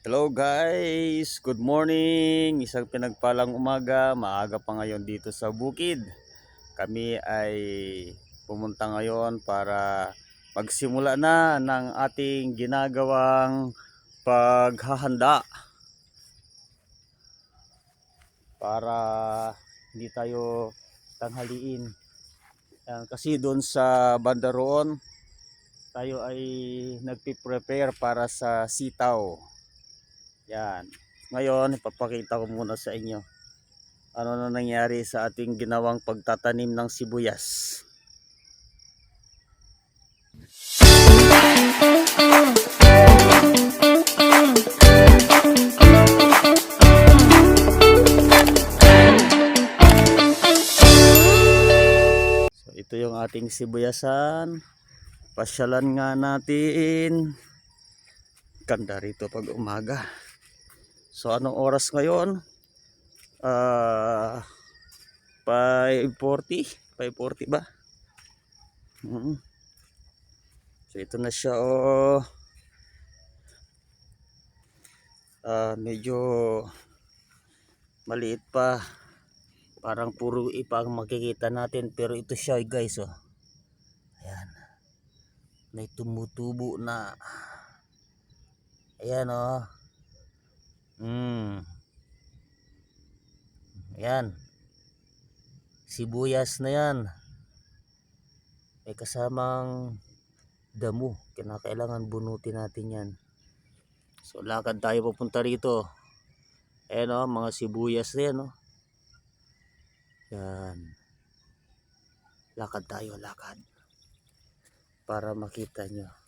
Hello guys, good morning. Isang pinagpalang umaga, maaga pa ngayon dito sa bukid. Kami ay pumunta ngayon para magsimula na ng ating ginagawang paghahanda. Para hindi tayo tanghaliin. Kasi doon sa banda tayo ay nagpiprepare para sa sitaw. Yan. Ngayon, ipapakita ko muna sa inyo ano na nangyari sa ating ginawang pagtatanim ng sibuyas. So, ito yung ating sibuyasan. Pasyalan nga natin. Ganda rito pag umaga. So anong oras ngayon? Ah 5:40, 5:40 ba? Mm. So ito na siya oh. Ah medyo maliit pa. Parang puro ipa ang makikita natin pero ito siya guys oh. Ayan. May tumutubo na. Ayan oh. Mm. Ayan. Sibuyas na yan. May kasamang damo. Kinakailangan bunutin natin yan. So lakad tayo papunta rito. Ayan o, mga sibuyas na yan o. Yan. Lakad tayo, lakad. Para makita nyo.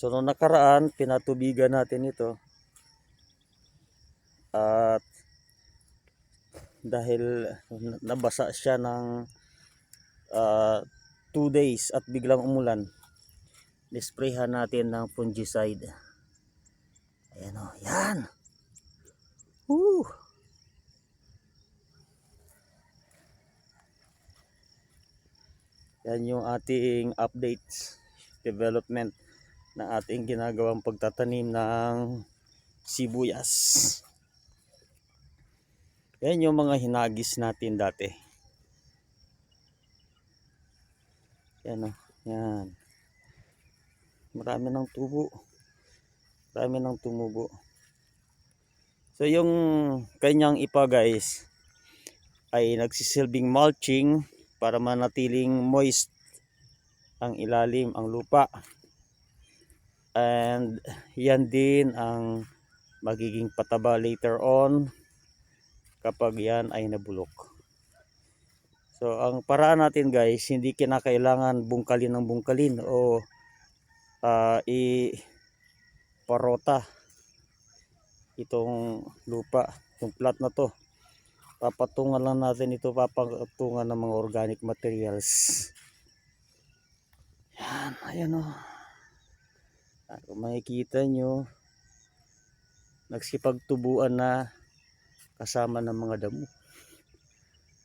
So nung nakaraan, pinatubigan natin ito. At dahil nabasa siya ng 2 days at biglang umulan, nisprayhan natin ng fungicide. Ayan o, yan. Woo! Yan yung ating updates, development na ating ginagawang pagtatanim ng sibuyas. Yan yung mga hinagis natin dati. Yan o. Yan. Marami ng tubo. Marami ng tumubo. So yung kanyang ipa guys ay nagsisilbing mulching para manatiling moist ang ilalim, ang lupa. And yan din ang magiging pataba later on kapag yan ay nabulok. So ang paraan natin guys, hindi kinakailangan bungkalin ng bungkalin o uh, i parota itong lupa, itong plat na to. Papatungan lang natin ito, papatungan ng mga organic materials. Yan, ayan o. Kung makikita nyo, nagsipagtubuan na kasama ng mga damo.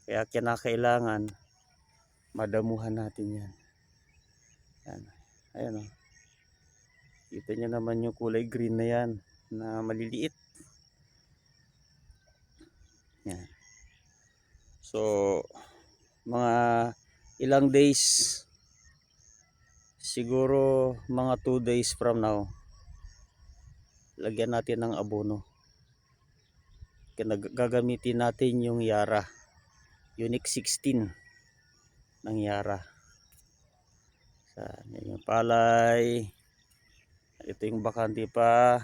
Kaya kinakailangan madamuhan natin yan. Yan. Ayan o. Kita nyo naman yung kulay green na yan na maliliit. Yan. So, mga ilang days siguro mga 2 days from now lagyan natin ng abono. Gagamitin natin yung Yara. Unique 16 ng Yara. Yan yung palay. Ito yung bakante pa.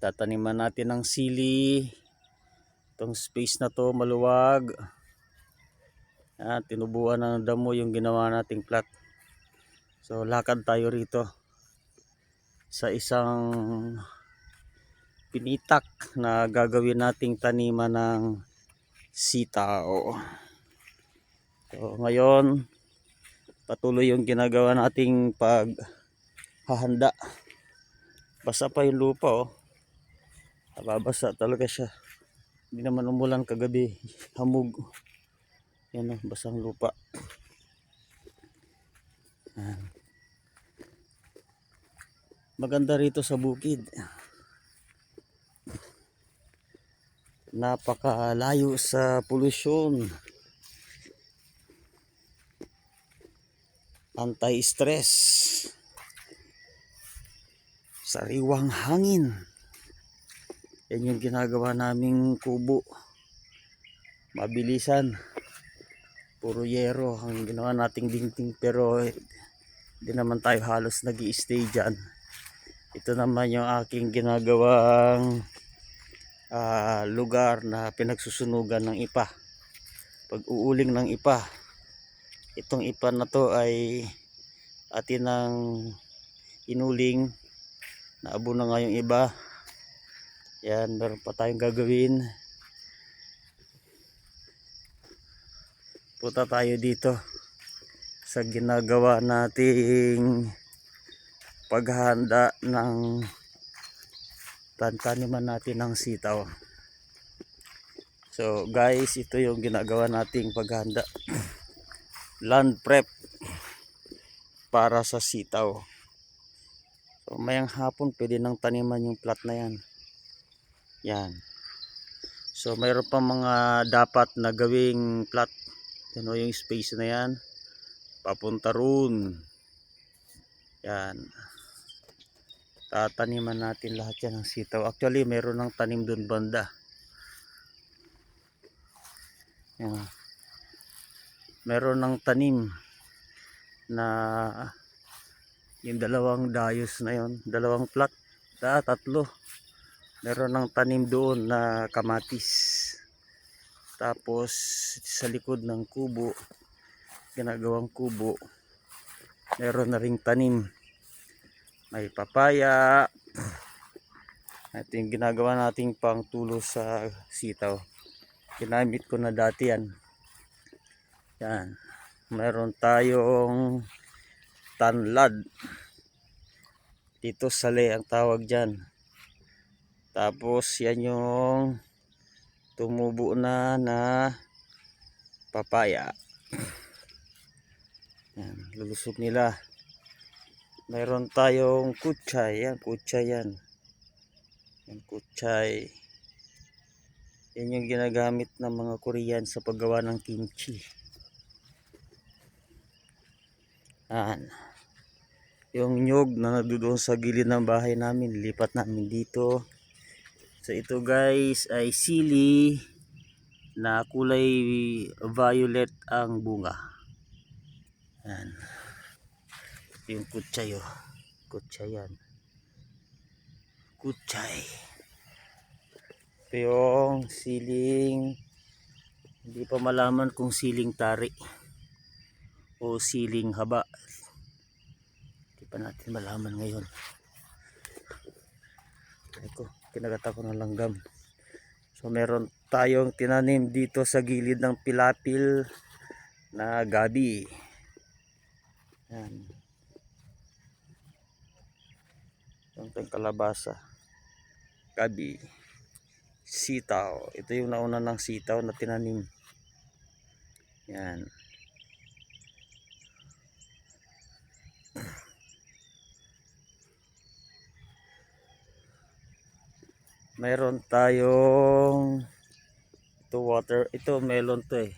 Tataniman natin ng sili. Itong space na to maluwag. Yan, tinubuan ng damo yung ginawa nating plat so lakad tayo rito sa isang pinitak na gagawin nating taniman ng sitaw. So ngayon patuloy yung ginagawa nating paghahanda. Basa pa yung lupa oh. Nababasa talaga siya. Hindi naman umulan kagabi. Hamog. Yan oh, basang lupa. Yan. Maganda rito sa bukid. Napakalayo sa polusyon. Anti-stress. Sariwang hangin. Yan yung ginagawa naming kubo. Mabilisan. Puro yero ang ginawa nating dingding pero hindi naman tayo halos nag stay dyan. Ito naman yung aking ginagawang ah, lugar na pinagsusunugan ng ipa. Pag uuling ng ipa. Itong ipa na to ay atin ng inuling. Naabo na nga yung iba. Yan, meron pa tayong gagawin. Punta tayo dito sa ginagawa nating paghahanda ng tantaniman natin ng sitaw. So guys, ito yung ginagawa nating paghahanda. Land prep para sa sitaw. So mayang hapon pwede nang taniman yung plat na yan. Yan. So mayroon pa mga dapat na gawing plat. Yan o yung space na yan. Papunta roon. Yan. Tataniman natin lahat yan ng sitaw. Actually, meron ng tanim doon banda. Yan. Meron ng tanim na yung dalawang dayos na yon, dalawang plat, ah, tatlo. Meron ng tanim doon na kamatis. Tapos sa likod ng kubo, ginagawang kubo, meron na ring tanim. May papaya. Ito yung ginagawa nating pang tulo sa sitaw. Ginamit ko na dati yan. Yan. Meron tayong tanlad. Dito sale ang tawag dyan. Tapos yan yung tumubo na na papaya. Yan, lulusog nila. Mayroon tayong kutsay. Yan, kutsay yan. Yan, kutsay. Yan yung ginagamit ng mga Korean sa paggawa ng kimchi. Yan. Yung nyog na nandoon sa gilid ng bahay namin, lipat namin dito. So ito guys ay sili na kulay violet ang bunga. Yan. Yung kutsay oh. Kutsay yan. Kutsay. Yung siling hindi pa malaman kung siling tari o siling haba. Hindi pa natin malaman ngayon. Ay ko, kinagata ko ng langgam. So meron tayong tinanim dito sa gilid ng pilapil na gabi. Yan. Yung tayong kalabasa. Gabi. Sitaw. Ito yung nauna ng sitaw na tinanim. Yan. Meron tayong ito water, ito melon to eh.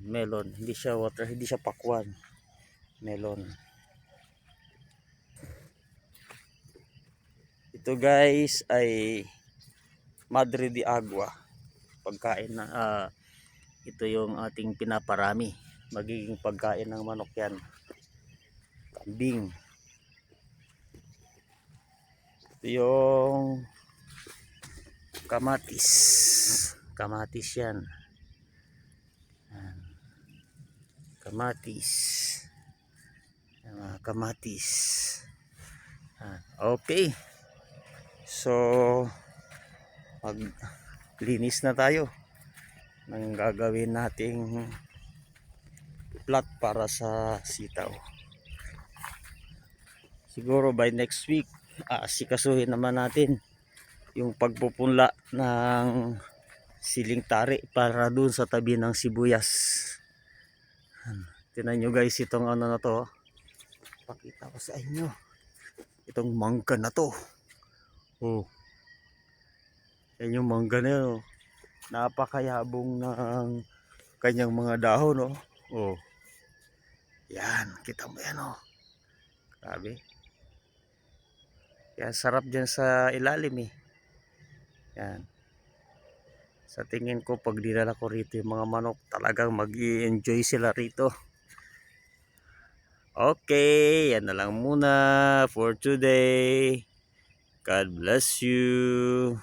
Melon, hindi siya water, hindi siya pakwan. Melon. Ito guys ay Madre de Agua. Pagkain na ah, ito yung ating pinaparami. Magiging pagkain ng manok yan. Kambing. Ito yung kamatis. Kamatis yan. Kamatis. Kamatis. Yan. Okay. So, maglinis na tayo ng gagawin nating plot para sa sitaw. Siguro by next week, aasikasuhin naman natin yung pagpupunla ng siling tari para dun sa tabi ng sibuyas. Tinan nyo guys itong ano na to. Pakita ko sa inyo. itong mangga na to. Oh. Yan yung mangga na yun. Oh. Napakayabong ng kanyang mga dahon. Oh. oh. Yan. Kita mo yan. Oh. Grabe. Yan. Sarap dyan sa ilalim eh. Yan. Sa tingin ko pag dinala ko rito yung mga manok talagang mag enjoy sila rito. Okay, yan na lang muna for today. God bless you.